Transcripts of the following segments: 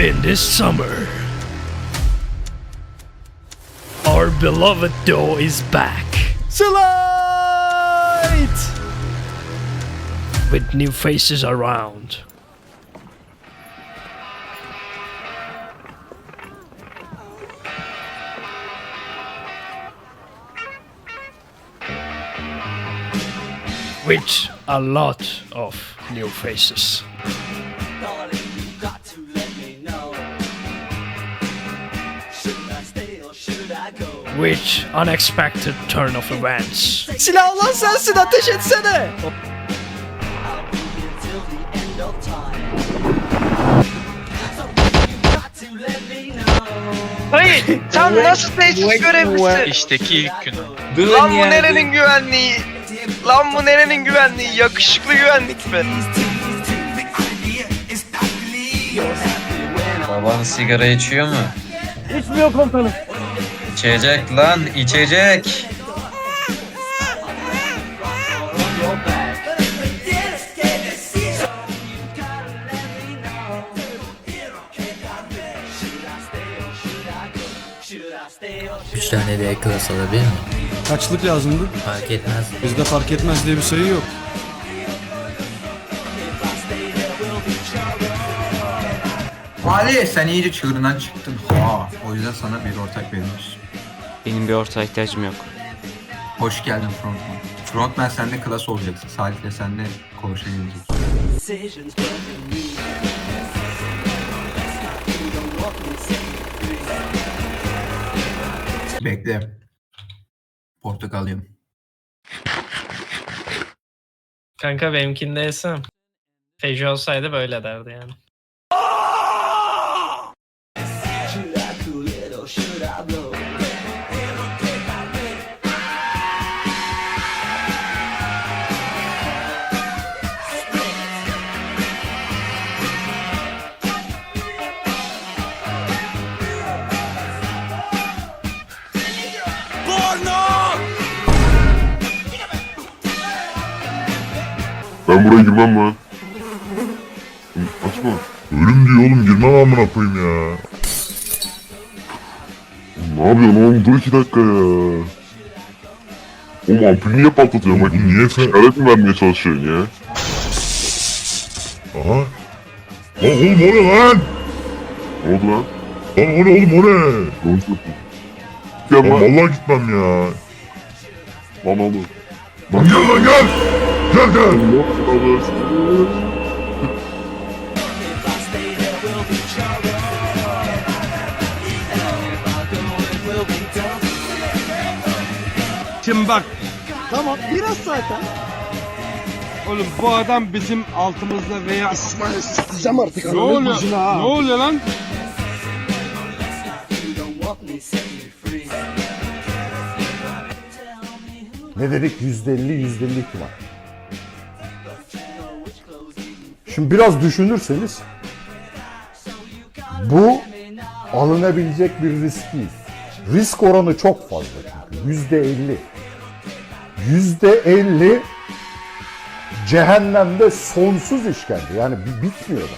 In this summer, our beloved dough is back Slide! with new faces around. With a lot of new faces. Which unexpected turn of events. Silah olan sensin ateş etsene. Hayır, sen nasıl tesis görevlisin? İşteki ilk günü. Lan bu nerenin güvenliği? Lan bu nerenin güvenliği? Yakışıklı güvenlik mi? Baban sigara içiyor mu? İçmiyor komutanım. İçecek lan, içecek. Üç tane de eklas alabilir mi? Kaçlık lazımdı? Fark etmez. Bizde fark etmez diye bir sayı yok. Ali sen iyice çığırından çıktın. Ha, o yüzden sana bir ortak veriyoruz. Benim bir ortağa ihtiyacım yok. Hoş geldin Frontman. Frontman sen de klas olacaksın. Salih'le sen de konuşabileceksin. Bekle. Portakal yiyorum. Kanka benimkinde yesem. Feci olsaydı böyle derdi yani. Ben buraya girmem lan. Açma. Ölüm diyor oğlum girmem amına koyayım ya. Ne yapıyorsun oğlum dur iki dakika ya. Oğlum ampulü niye patlatıyorsun bak niye sen işaret mi vermeye çalışıyorsun ya? Aha. Lan oğlum o ne lan? Ne oldu lan? Lan o ne oğlum o ne? Doğru Gel lan. Vallahi gitmem ya. Lan oğlum. Lan gel lan gel. Gel gel. Şimdi bak Tamam biraz zaten. oğlum bu adam bizim altımızda veya Sıkacağım artık ne oluyor? Ne oluyor lan? Ne dedik? Yüzde elli, yüzde elli ihtimal. Şimdi biraz düşünürseniz bu alınabilecek bir risk değil. Risk oranı çok fazla çünkü. Yüzde elli. Yüzde elli cehennemde sonsuz işkence. Yani bi- bitmiyor da.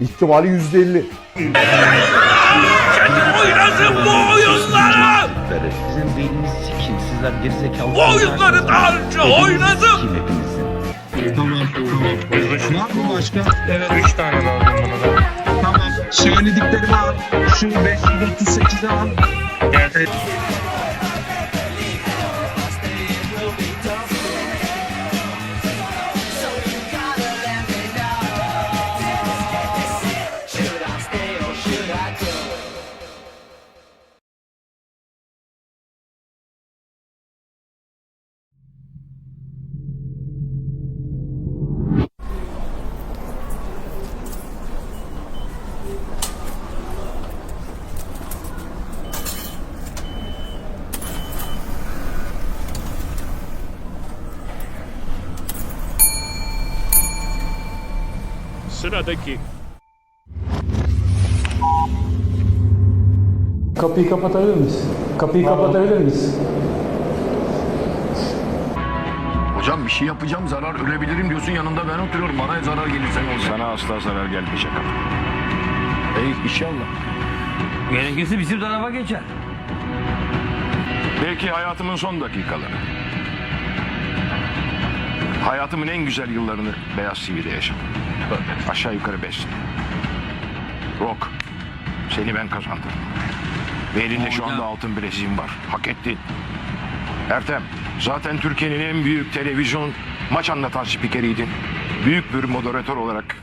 İhtimali yüzde elli. Sizin beyniniz sikim. Sizler gerizekalı. Bu oyunları daha önce oynadım. Tamam tamam. Var mı başka? Evet 3 tane lazım bana da. Tamam. Söylediklerimi al. Şu 538'i al. Evet. Sıradaki Kapıyı kapatabilir miyiz? Kapıyı kapatabilir miyiz? Hocam bir şey yapacağım zarar ölebilirim diyorsun yanında ben oturuyorum. Bana zarar gelirse ne olur? Sana asla zarar gelmeyecek ama. Ey inşallah. Gerekirse bizim tarafa geçer. Belki hayatımın son dakikaları. Hayatımın en güzel yıllarını Beyaz TV'de yaşadım. Aşağı yukarı beş. Rock. Seni ben kazandım. Ve elinde şu anda altın bileziğim var. Hak ettin. Ertem, zaten Türkiye'nin en büyük televizyon maç anlatan spikeriydin. Büyük bir moderatör olarak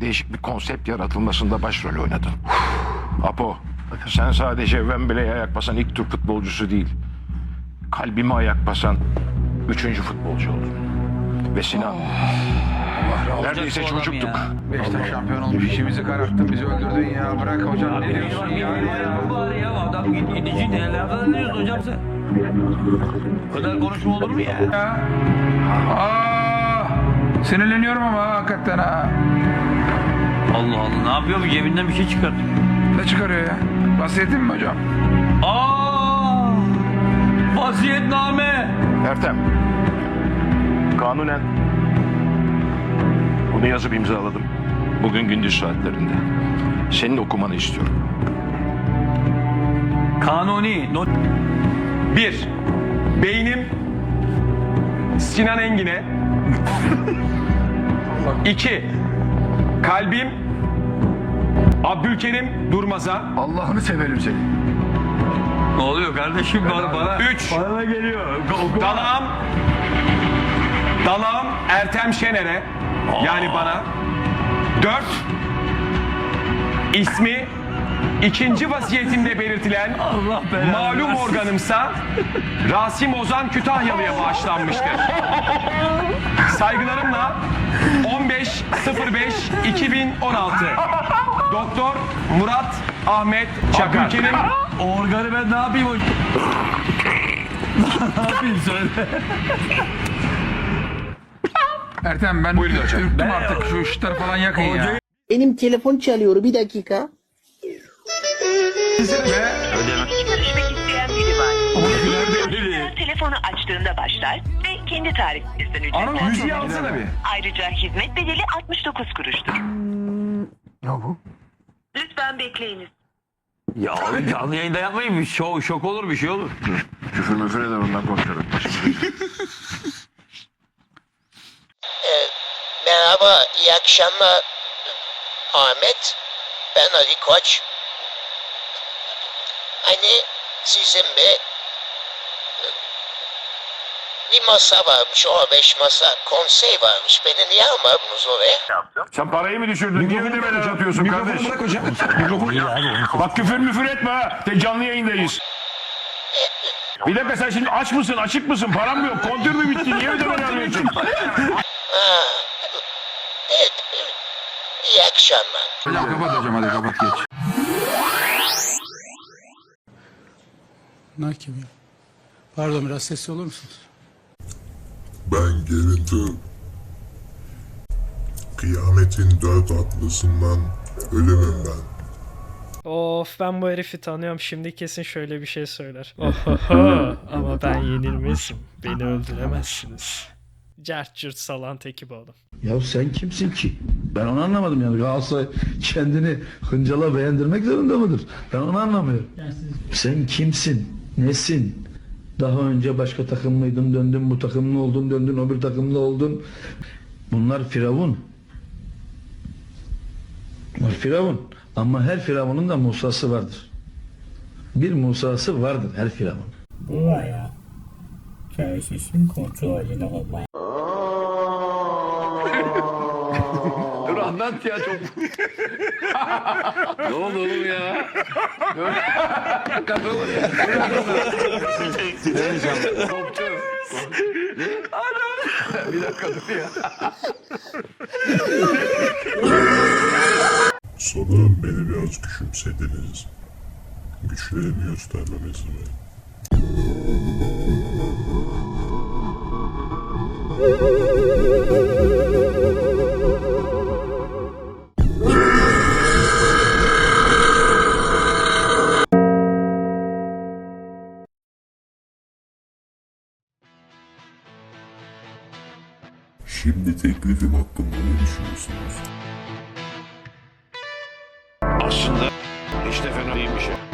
değişik bir konsept yaratılmasında başrol oynadın. Apo, sen sadece Wembley'e ayak basan ilk Türk futbolcusu değil. Kalbime ayak basan üçüncü futbolcu oldun. Ve Sinan, neredeyse çocuktuk. Beşiktaş şampiyon olmuş işimizi kararttın bizi öldürdün ya. Bırak hocam ne diyorsun ya? Bari ya adam gidici nelerden diyorsun hocam sen? Bu kadar konuşma olur mu ya? Aa, sinirleniyorum ama ha, hakikaten ha. Allah Allah ne yapıyor bu cebinden bir şey çıkart. Ne çıkarıyor ya? Vasiyetin mi hocam? Aa! Vasiyetname. Ertem, kanunen bunu yazıp imzaladım. Bugün gündüz saatlerinde. Senin okumanı istiyorum. Kanuni. Not... Bir, beynim Sinan Engin'e. İki, kalbim Abdülkerim Durmaz'a. Allah'ını severim seni. Ne oluyor kardeşim bana bana? Üç, Bana geliyor. Dalağım, dalağım Ertem Şener'e. Yani bana. Dört, ismi ikinci vasiyetimde belirtilen Allah malum organımsa Rasim Ozan Kütahyalı'ya bağışlanmıştır. Saygılarımla 15.05.2016 Doktor Murat Ahmet Çakır. Abdülkerim Organı ben ne yapayım ne yapayım söyle. Ertem ben Buyurun hocam. ürktüm artık şu ışıkları falan yakın ya. Benim telefon çalıyor bir dakika. Görüşmek isteyen biri var. Telefonu açtığında başlar ve kendi tarifinizden Anam ücretler. müziği alsana bir. Ayrıca hizmet bedeli 69 kuruştur. Ne bu? Lütfen bekleyiniz. Ya abi canlı yayında yapmayın bir şok, şok olur bir şey olur. Küfür müfür eder ondan korkarım. Merhaba, iyi akşamlar. Ahmet, ben Ali Koç. Hani sizin bir bir masa varmış, o beş masa konsey varmış. Beni niye almadınız oraya? Sen parayı mı düşürdün? Niye ödemeler atıyorsun kardeş? Bırak hocam. Bak küfür müfür etme ha. De canlı yayındayız. Bir dakika sen şimdi aç mısın, açık mısın? Param mı yok? Kontür mü bitti? Niye ödemeler alıyorsun? Ha. Evet, evet. İyi akşamlar. Hocam kapat hocam hadi kapat geç. Kim ya? Pardon biraz sesli olur musunuz? Ben Gerintim. Kıyametin dört atlısından ölümüm ben. Of ben bu herifi tanıyorum şimdi kesin şöyle bir şey söyler. Ohoho ama ben yenilmezim. Beni öldüremezsiniz. Cert cürt salan teki bu adam. Ya sen kimsin ki? Ben onu anlamadım yani. Galatasaray kendini hıncala beğendirmek zorunda mıdır? Ben onu anlamıyorum. Sen kimsin? Nesin? Daha önce başka takım mıydın döndün bu takımlı oldun döndün öbür takımlı oldun. Bunlar firavun. Bunlar firavun. Ama her firavunun da Musa'sı vardır. Bir Musa'sı vardır her firavun. Dur anlat ya çok. ne oldu oğlum ya? Bir dakika dur ya. Sanırım beni biraz küçümsediniz. Güçlerimi göstermemesi mi? teklifim hakkında ne düşünüyorsunuz? Aslında hiç de fena değilmiş ya.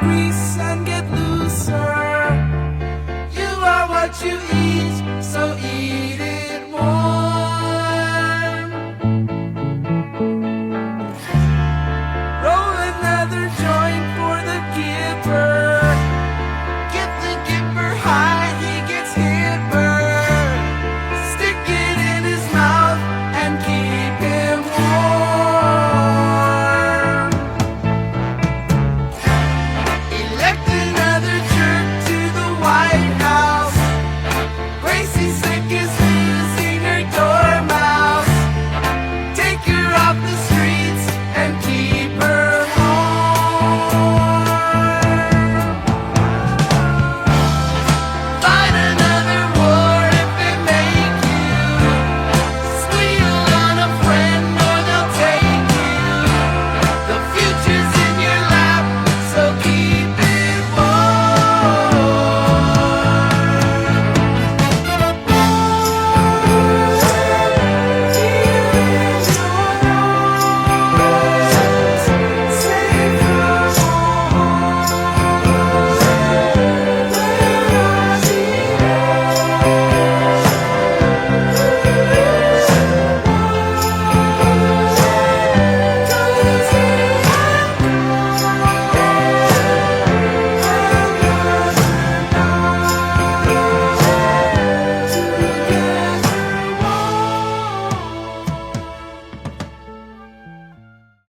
Greece and